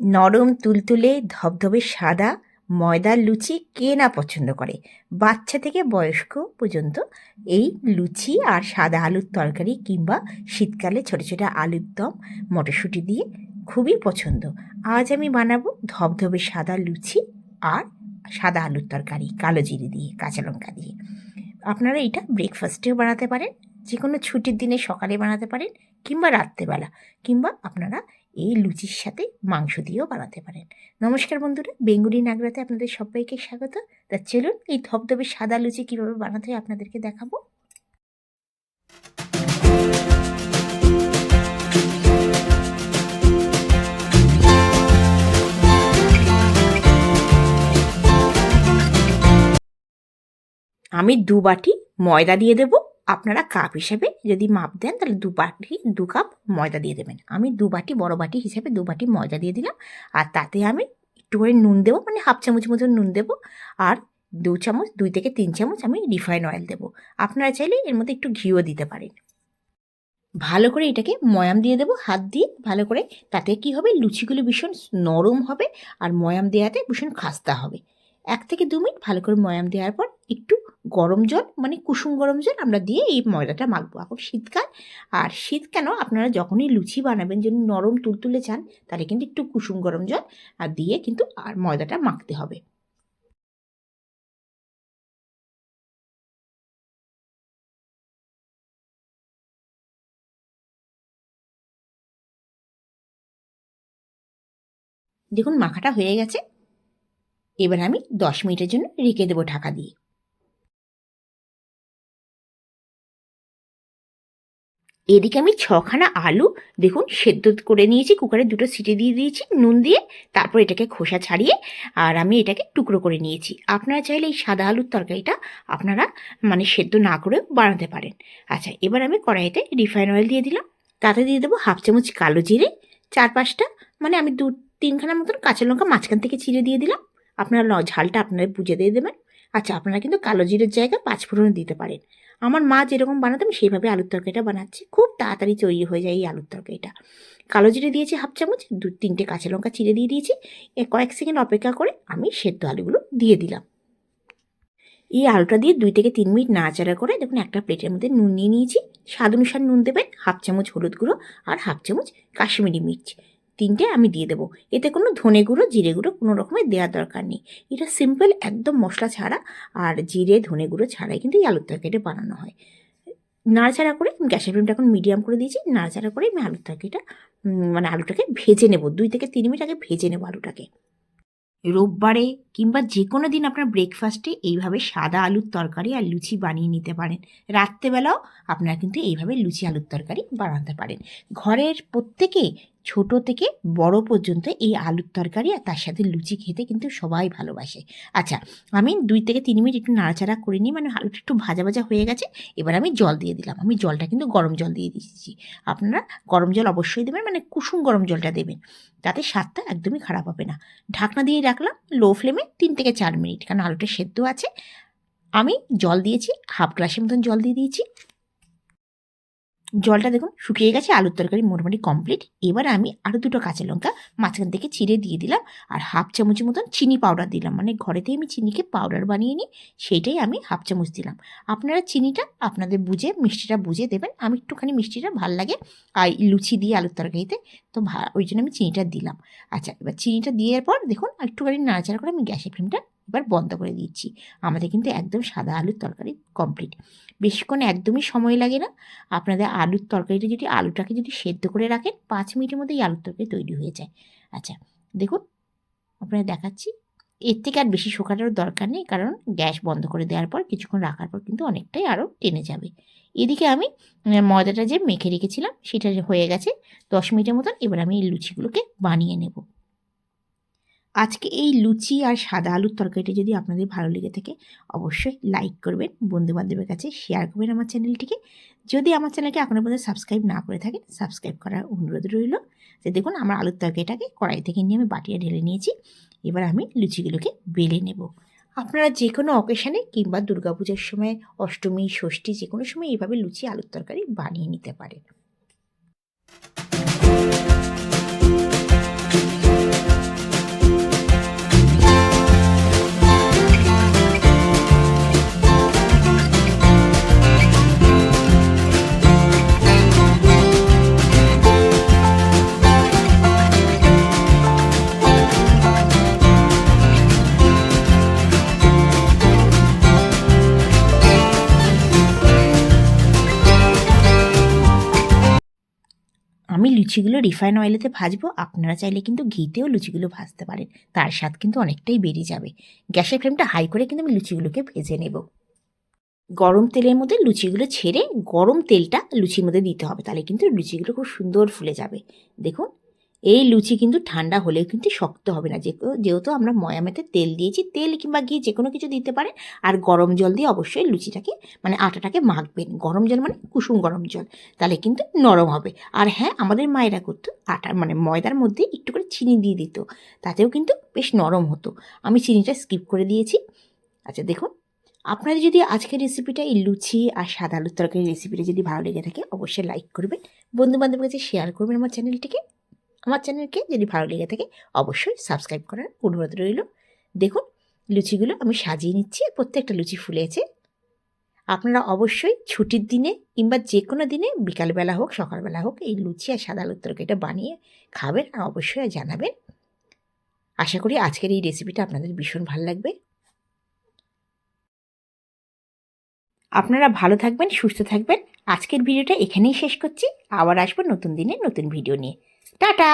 নরম তুলতুলে, ধবধবে সাদা, ময়দার লুচি কে না পছন্দ করে? বাচ্চা থেকে বয়স্ক পর্যন্ত এই লুচি আর সাদা আলুর তরকারি কিংবা শীতকালে ছোটো ছোটো আলুর দম, মটরশুঁটি দিয়ে খুবই পছন্দ। আজ আমি বানাবো ধবধবে সাদা লুচি আর সাদা আলুর তরকারি, কালো জিরে দিয়ে, কাঁচা লঙ্কা দিয়ে। আপনারা এটা ব্রেকফাস্টেও বানাতে পারেন যে কোনো ছুটির দিনে সকালে বানাতে পারেন কিংবা রাত্রেবেলা কিংবা আপনারা এই লুচির সাথে মাংস দিয়েও বানাতে পারেন। নমস্কার বন্ধুরা, বেঙ্গুলি নাগরাতে আপনাদের সবাইকে স্বাগত। তা চলুন এই ধবধবে সাদা লুচি কীভাবে বানাতে হয় আপনাদেরকে দেখাবো। আমি দু বাটি ময়দা দিয়ে দেবো। আপনারা কাপ হিসেবে যদি মাপ দেন, তাহলে দু বাটি, দু কাপ ময়দা দিয়ে দেবেন। আমি দু বাটি, বড় বাটি হিসেবে দু বাটি ময়দা দিয়ে দিলাম। আর তাতে আমি একটু করে নুন দেবো মানে হাফ চামচ মতো নুন দেবো। আর দু চামচ, দুই থেকে তিন চামচ আমি রিফাইন অয়েল দেবো। আপনারা চাইলে এর মধ্যে একটু ঘিও দিতে পারেন। ভালো করে এটাকে ময়াম দিয়ে দেবো, হাত দিয়ে। ভালো করে তাতে কি হবে? লুচিগুলো ভীষণ নরম হবে, আর ময়াম দেওয়াতে ভীষণ খাস্তা হবে। এক থেকে দু মিনিট ভালো করে ময়াম দেওয়ার পর একটু গরম জল মানে কুসুম গরম জল আমরা দিয়ে এই ময়দাটা মাখবো। এখন শীতকাল, আর শীত কেন আপনারা যখনই লুচি বানাবেন, যদি নরম তুলতুলে চান, তাহলে কিন্তু একটু কুসুম গরম জল, আর দিয়ে কিন্তু আর ময়দাটা মাখতে হবে। দেখুন, মাখাটা হয়ে গেছে। এবার আমি দশ মিনিটের জন্য রেখে দেবো ঢাকা দিয়ে। এদিকে আমি ছখানা আলু, দেখুন, সেদ্ধ করে নিয়েছি, কুকারে দুটো সিটি দিয়ে দিয়েছি, নুন দিয়ে, তারপর এটাকে খোসা ছাড়িয়ে, আর আমি এটাকে টুকরো করে নিয়েছি। আপনারা চাইলে এই সাদা আলুর তরকারিটা আপনারা মানে সেদ্ধ না করেও বানাতে পারেন। আচ্ছা এবার আমি কড়াইতে রিফাইন অয়েল দিয়ে দিলাম। তাতে দিয়ে দেবো হাফ চামচ কালো জিরে, চার পাঁচটা মানে আমি দু তিনখানা মতন কাঁচা লঙ্কা মাঝখান থেকে চিড়ে দিয়ে দিলাম। আপনারা ঝালটা আপনারা বুঝে দিয়ে দেবেন। আচ্ছা আপনারা কিন্তু কালো জিরের জায়গায় পাঁচফোড়ন দিতে পারেন। আমার মা যেরকম বানাতাম সেইভাবে আলুর তরকারিটা বানাচ্ছি। খুব তাড়াতাড়ি তৈরি হয়ে যায় এই আলুর তরকারিটা। কালো জিরে দিয়েছি হাফ চামচ, দু, তিনটে কাঁচা লঙ্কা চিড়ে দিয়ে দিয়েছি। কয়েক সেকেন্ড অপেক্ষা করে আমি সেদ্ধ আলুগুলো দিয়ে দিলাম। এই আলুটা দিয়ে দুই থেকে তিন মিনিট নাড়াচাড়া করে দেখুন একটা প্লেটের মধ্যে নুন নিয়ে নিয়েছি। স্বাদ অনুসার নুন দেবেন, হাফ চামচ হলুদ গুঁড়ো আর হাফ চামচ কাশ্মীরি মির্চ। তিনটে আমি দিয়ে দেবো। এতে কোনো ধনে গুঁড়ো, জিরে গুঁড়ো কোনো রকমের দেওয়ার দরকার নেই। এটা সিম্পল একদম মশলা ছাড়া আর জিরে, ধনে গুঁড়ো ছাড়াই কিন্তু এই আলুর তরকারিটা বানানো হয়। নাড়াচাড়া করে গ্যাসের ফ্লেমটা এখন মিডিয়াম করে দিয়েছি। নাড়াচাড়া করে আমি আলুর তরকারিটা মানে আলুটাকে ভেজে নেব। দুই থেকে তিন মিনিট আগে ভেজে নেব আলুটাকে। রোববারে কিংবা যে কোনো দিন আপনার ব্রেকফাস্টে এইভাবে সাদা আলুর তরকারি আর লুচি বানিয়ে নিতে পারেন। রাত্রেবেলাও আপনারা কিন্তু এইভাবে লুচি আলুর তরকারি বানাতে পারেন। ঘরের প্রত্যেকে ছোট থেকে বড় পর্যন্ত এই আলুর তরকারি আর তার সাথে লুচি খেতে কিন্তু সবাই ভালোবাসে। আচ্ছা আমি দুই থেকে তিন মিনিট একটু নাড়াচাড়া করে নিই মানে আলুটা একটু ভাজা ভাজা হয়ে গেছে, এবার আমি জল দিয়ে দিলাম। আমি জলটা কিন্তু গরম জল দিয়ে দিচ্ছি আপনারা গরম জল অবশ্যই দেবেন মানে কুসুম গরম জলটা দেবেন। তাতে স্বাদটা একদমই খারাপ হবে না। ঢাকনা দিয়ে রাখলাম লো ফ্লেমে তিন থেকে চার মিনিট, কারণ আলুটা সেদ্ধ আছে। আমি জল দিয়েছি, হাফ গ্লাসের মতন জল দিয়ে দিয়েছি। জলটা দেখুন শুকিয়ে গেছে, আলুর তরকারি মোটামুটি কমপ্লিট এবার আমি আরও দুটো কাঁচা লঙ্কা মাঝখান থেকে চিড়ে দিয়ে দিলাম আর হাফ চামচের মতন চিনি পাউডার দিলাম। মানে ঘরেতেই আমি চিনিকে পাউডার বানিয়ে নিই, সেইটাই আমি হাফ চামচ দিলাম। আপনারা চিনিটা আপনাদের বুঝে, মিষ্টিটা বুঝে দেবেন। আমি একটুখানি মিষ্টিটা ভালো লাগে আর লুচি দিয়ে আলুর তরকারিতে, তো ভা ওই জন্য আমি চিনিটা দিলাম। আচ্ছা এবার চিনিটা দেওয়ার পর দেখুন একটুখানি নাড়াচাড়া করে আমি গ্যাসের ফ্লেমটা এবার বন্ধ করে দিচ্ছি। আমাদের কিন্তু একদম সাদা আলুর তরকারি কমপ্লিট বেশিক্ষণ একদমই সময় লাগে না। আপনাদের আলুর তরকারিটা যদি, আলুটাকে যদি সেদ্ধ করে রাখেন, পাঁচ মিনিটের মধ্যেই আলুর তরকারি তৈরি হয়ে যায়। আচ্ছা দেখুন আপনারা দেখাচ্ছি। এর থেকে আর বেশি শোকানোর দরকার নেই, কারণ গ্যাস বন্ধ করে দেওয়ার পর, কিছুক্ষণ রাখার পর কিন্তু অনেকটাই আরও টেনে যাবে। এদিকে আমি ময়দাটা যে মেখে রেখেছিলাম, সেটা হয়ে গেছে, দশ মিনিটের মতন এবার আমি এই লুচিগুলোকে বানিয়ে নেব। আজকে এই লুচি আর সাদা আলুর তরকারিটি যদি আপনাদের ভালো লেগে থাকে, অবশ্যই লাইক করবেন, বন্ধুবান্ধবের কাছে শেয়ার করবেন আমার চ্যানেলটিকে যদি আমার চ্যানেলকে আপনার মধ্যে সাবস্ক্রাইব না করে থাকেন সাবস্ক্রাইব করার অনুরোধ রইল যে দেখুন আমার আলুর তরকারিটাকে কড়াই থেকে নিয়ে আমি বাটিয়ে ঢেলে নিয়েছি, এবার আমি লুচিগুলোকে বেলে নেব। আপনারা যে কোনো অকেশানে কিংবা দুর্গাপূজার সময়, অষ্টমী, ষষ্ঠী যে কোনো সময় এইভাবে লুচি, আলুর তরকারি বানিয়ে নিতে পারেন। লুচিগুলো রিফাইন অয়েলেতে ভাজবো, আপনারা চাইলে কিন্তু ঘিতেও লুচিগুলো ভাজতে পারেন। তার স্বাদ কিন্তু অনেকটাই বেড়ে যাবে। গ্যাসের ফ্লেমটা হাই করে কিন্তু আমি লুচিগুলোকে ভেজে নেব। গরম তেলের মধ্যে লুচিগুলো ছেড়ে গরম তেলটা লুচির মধ্যে দিতে হবে। তাহলে কিন্তু লুচিগুলো খুব সুন্দর ফুলে যাবে। দেখুন এই লুচি কিন্তু ঠান্ডা হলেও কিন্তু শক্ত হবে না। যে যেহেতু আমরা ময়ামেতে তেল দিয়েছি, তেল কিংবা ঘি যে কোনো কিছু দিতে পারেন আর গরম জল দিয়ে অবশ্যই লুচিটাকে মানে আটাটাকে মাখবেন। গরম জল মানে কুসুম গরম জল, তাহলে কিন্তু নরম হবে। আর হ্যাঁ আমাদের মায়েরা করতো আটার মানে ময়দার মধ্যে একটু করে চিনি দিয়ে দিত, তাতেও কিন্তু বেশ নরম হতো। আমি চিনিটা স্কিপ করে দিয়েছি। আচ্ছা দেখুন, আপনাদের যদি আজকের রেসিপিটা এই লুচি আর সাদা আলুর তরকারি রেসিপিটা যদি ভালো লেগে থাকে, অবশ্যই লাইক করবেন। বন্ধু বান্ধবের কাছে শেয়ার করবেন আমার চ্যানেলটিকে। আমার চ্যানেলকে যদি ভালো লেগে থাকে অবশ্যই সাবস্ক্রাইব করার অনুরোধ রইল। দেখুন, লুচিগুলো আমি সাজিয়ে নিচ্ছি, প্রত্যেকটা লুচি ফুলেছে আপনারা অবশ্যই ছুটির দিনে কিংবা যে কোনো দিনে, বিকালবেলা হোক, সকালবেলা হোক, এই লুচি আর সাদা আলুর তরকারিটা বানিয়ে খাবেন আর অবশ্যই জানাবেন। আশা করি আজকের এই রেসিপিটা আপনাদের ভীষণ ভালো লাগবে। আপনারা ভালো থাকবেন, সুস্থ থাকবেন। আজকের ভিডিওটা এখানেই শেষ করছি। আবার আসব নতুন দিনে নতুন ভিডিও নিয়ে। টাটা।